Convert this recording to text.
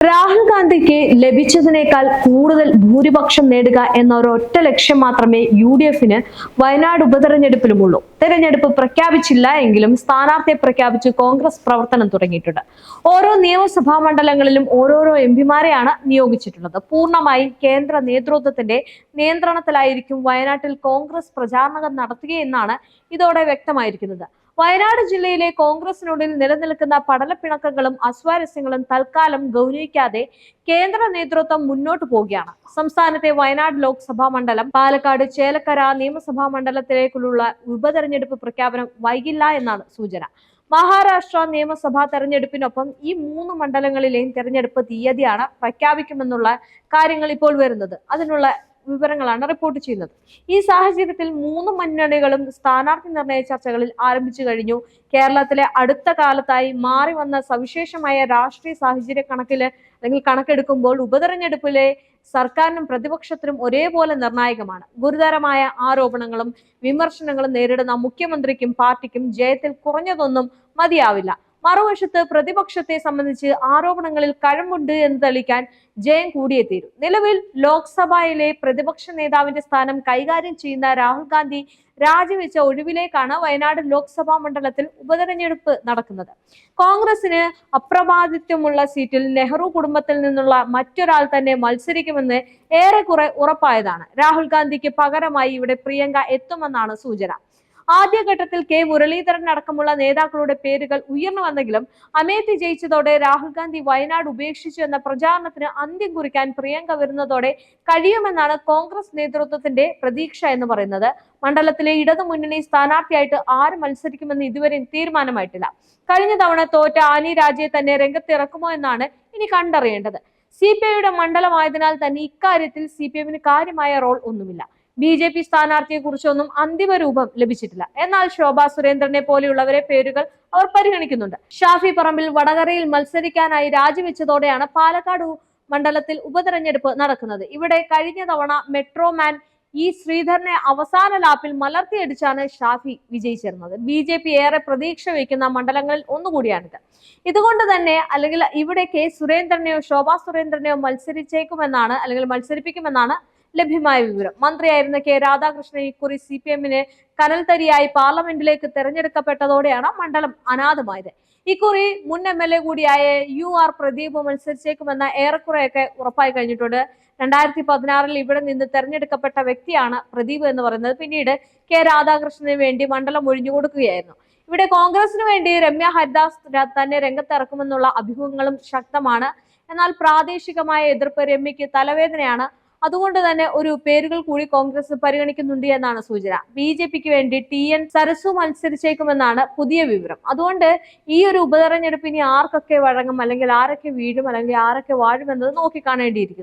രാഹുൽ ഗാന്ധിക്ക് ലഭിച്ചതിനേക്കാൾ കൂടുതൽ ഭൂരിപക്ഷം നേടുക എന്ന ഒരൊറ്റ ലക്ഷ്യം മാത്രമേ യു ഡി എഫിന് വയനാട് ഉപതെരഞ്ഞെടുപ്പിലുമുള്ളൂ. തെരഞ്ഞെടുപ്പ് പ്രഖ്യാപിച്ചില്ല എങ്കിലും സ്ഥാനാർത്ഥിയെ പ്രഖ്യാപിച്ച് കോൺഗ്രസ് പ്രവർത്തനം തുടങ്ങിയിട്ടുണ്ട്. ഓരോ നിയമസഭാ മണ്ഡലങ്ങളിലും ഓരോരോ എം പിമാരെയാണ് നിയോഗിച്ചിട്ടുള്ളത്. പൂർണമായും കേന്ദ്ര നേതൃത്വത്തിന്റെ നിയന്ത്രണത്തിലായിരിക്കും വയനാട്ടിൽ കോൺഗ്രസ് പ്രചാരണം നടത്തുകയെന്നാണ് ഇതോടെ വ്യക്തമായിരിക്കുന്നത്. വയനാട് ജില്ലയിലെ കോൺഗ്രസിനുള്ളിൽ നിലനിൽക്കുന്ന പടലപ്പിണക്കങ്ങളും അസ്വാരസ്യങ്ങളും തൽക്കാലം ഗൗരവിക്കാതെ കേന്ദ്ര നേതൃത്വം മുന്നോട്ട് പോവുകയാണ്. സംസ്ഥാനത്തെ വയനാട് ലോക്സഭാ മണ്ഡലം പാലക്കാട് ചേലക്കര നിയമസഭാ മണ്ഡലത്തിലേക്കുള്ള ഉപതെരഞ്ഞെടുപ്പ് പ്രഖ്യാപനം വൈകില്ല എന്നാണ് സൂചന. മഹാരാഷ്ട്ര നിയമസഭാ തെരഞ്ഞെടുപ്പിനൊപ്പം ഈ മൂന്ന് മണ്ഡലങ്ങളിലെയും തെരഞ്ഞെടുപ്പ് തീയതിയാണ് പ്രഖ്യാപിക്കുമെന്നുള്ള കാര്യങ്ങൾ ഇപ്പോൾ വരുന്നത്. അതിനുള്ള വിവരങ്ങളാണ് റിപ്പോർട്ട് ചെയ്യുന്നത്. ഈ സാഹചര്യത്തിൽ മൂന്ന് മുന്നണികളും സ്ഥാനാർത്ഥി നിർണയ ചർച്ചകളിൽ ആരംഭിച്ചു കഴിഞ്ഞു. കേരളത്തിലെ അടുത്ത കാലത്തായി മാറി വന്ന സവിശേഷമായ രാഷ്ട്രീയ സാഹചര്യ കണക്കിൽ അല്ലെങ്കിൽ കണക്കെടുക്കുമ്പോൾ ഉപതെരഞ്ഞെടുപ്പിലെ സർക്കാരിനും പ്രതിപക്ഷത്തിനും ഒരേപോലെ നിർണായകമാണ്. ഗുരുതരമായ ആരോപണങ്ങളും വിമർശനങ്ങളും നേരിടുന്ന മുഖ്യമന്ത്രിക്കും പാർട്ടിക്കും ജയത്തിൽ കുറഞ്ഞതൊന്നും മതിയാവില്ല. മറുവശത്ത് പ്രതിപക്ഷത്തെ സംബന്ധിച്ച് ആരോപണങ്ങളിൽ കഴമ്പുണ്ട് എന്ന് തെളിയിക്കാൻ ജയം കൂടിയേ തീരും നിലവിൽ ലോക്സഭയിലെ പ്രതിപക്ഷ നേതാവിന്റെ സ്ഥാനം കൈകാര്യം ചെയ്യുന്ന രാഹുൽ ഗാന്ധി രാജിവെച്ച ഒഴിവിലേക്കാണ് വയനാട് ലോക്സഭാ മണ്ഡലത്തിൽ ഉപതെരഞ്ഞെടുപ്പ് നടക്കുന്നത്. കോൺഗ്രസിന് അപ്രബാധിത്വമുള്ള സീറ്റിൽ നെഹ്റു കുടുംബത്തിൽ നിന്നുള്ള മറ്റൊരാൾ തന്നെ മത്സരിക്കുമെന്ന് ഏറെക്കുറെ ഉറപ്പായതാണ്. രാഹുൽ ഗാന്ധിക്ക് പകരമായി ഇവിടെ പ്രിയങ്ക എത്തുമെന്നാണ് സൂചന. ആദ്യഘട്ടത്തിൽ കെ മുരളീധരൻ അടക്കമുള്ള നേതാക്കളുടെ പേരുകൾ ഉയർന്നു വന്നെങ്കിലും അമേത്തി ജയിച്ചതോടെ രാഹുൽ ഗാന്ധി വയനാട് ഉപേക്ഷിച്ചു എന്ന പ്രചാരണത്തിന് അന്ത്യം കുറിക്കാൻ പ്രിയങ്ക വരുന്നതോടെ കഴിയുമെന്നാണ് കോൺഗ്രസ് നേതൃത്വത്തിന്റെ പ്രതീക്ഷ എന്ന് പറയുന്നത്. മണ്ഡലത്തിലെ ഇടതു മുന്നണി സ്ഥാനാർത്ഥിയായിട്ട് ആര് മത്സരിക്കുമെന്ന് ഇതുവരെ തീരുമാനമായിട്ടില്ല. കഴിഞ്ഞ തവണ തോറ്റ ആനി രാജയെ തന്നെ രംഗത്തിറക്കുമോ എന്നാണ് ഇനി കണ്ടറിയേണ്ടത്. സി പി ഐയുടെ മണ്ഡലമായതിനാൽ തന്നെ ഇക്കാര്യത്തിൽ സി പി എമ്മിന് കാര്യമായ റോൾ ഒന്നുമില്ല. ബി ജെ പി സ്ഥാനാർത്ഥിയെ കുറിച്ചൊന്നും അന്തിമ രൂപം ലഭിച്ചിട്ടില്ല. എന്നാൽ ശോഭാ സുരേന്ദ്രനെ പോലെയുള്ളവരെ പേരുകൾ അവർ പരിഗണിക്കുന്നുണ്ട്. ഷാഫി പറമ്പിൽ വടകരയിൽ മത്സരിക്കാനായി രാജിവെച്ചതോടെയാണ് പാലക്കാട് മണ്ഡലത്തിൽ ഉപതെരഞ്ഞെടുപ്പ് നടക്കുന്നത്. ഇവിടെ കഴിഞ്ഞ തവണ മെട്രോമാൻ ഈ ശ്രീധരനെ അവസാന ലാപ്പിൽ മലർത്തിയടിച്ചാണ് ഷാഫി വിജയിച്ചിരുന്നത്. ബി ജെ പി ഏറെ പ്രതീക്ഷ വയ്ക്കുന്ന മണ്ഡലങ്ങളിൽ ഒന്നുകൂടിയാണിത്. ഇതുകൊണ്ട് തന്നെ അല്ലെങ്കിൽ ഇവിടെ കെ സുരേന്ദ്രനെയോ ശോഭാ സുരേന്ദ്രനെയോ മത്സരിച്ചേക്കുമെന്നാണ് അല്ലെങ്കിൽ മത്സരിപ്പിക്കുമെന്നാണ് ലഭ്യമായ വിവരം. മന്ത്രിയായിരുന്ന കെ രാധാകൃഷ്ണൻ ഇക്കുറി സി പി എമ്മിന് കനൽത്തരിയായി പാർലമെന്റിലേക്ക് തെരഞ്ഞെടുക്കപ്പെട്ടതോടെയാണ് മണ്ഡലം അനാഥമായത്. ഇക്കുറി മുൻ എം എൽ എ കൂടിയായ യു ആർ പ്രദീപ് മത്സരിച്ചേക്കുമെന്ന ഏറെക്കുറെയൊക്കെ ഉറപ്പായി കഴിഞ്ഞിട്ടുണ്ട്. രണ്ടായിരത്തി പതിനാറിൽ ഇവിടെ നിന്ന് തെരഞ്ഞെടുക്കപ്പെട്ട വ്യക്തിയാണ് പ്രദീപ് എന്ന് പറയുന്നത്. പിന്നീട് കെ രാധാകൃഷ്ണന് വേണ്ടി മണ്ഡലം ഒഴിഞ്ഞു കൊടുക്കുകയായിരുന്നു ഇവിടെ കോൺഗ്രസിന് വേണ്ടി രമ്യ ഹരിദാസ് തന്നെ രംഗത്തിറക്കുമെന്നുള്ള അഭിമുഖങ്ങളും ശക്തമാണ്. എന്നാൽ പ്രാദേശികമായ എതിർപ്പ് രമ്യക്ക് തലവേദനയാണ് അതുകൊണ്ട് തന്നെ ഒരു പേരുകൾ കൂടി കോൺഗ്രസ് പരിഗണിക്കുന്നുണ്ട് എന്നാണ് സൂചന. ബി ജെ പിക്ക് വേണ്ടി ടി എൻ സരസു മത്സരിച്ചേക്കുമെന്നാണ് പുതിയ വിവരം. അതുകൊണ്ട് ഈ ഒരു ഉപതെരഞ്ഞെടുപ്പ് ഇനി ആർക്കൊക്കെ വഴങ്ങും? അല്ലെങ്കിൽ ആരൊക്കെ വീഴും? അല്ലെങ്കിൽ ആരൊക്കെ വാഴും എന്നത് നോക്കിക്കാണേണ്ടിയിരിക്കുന്നു.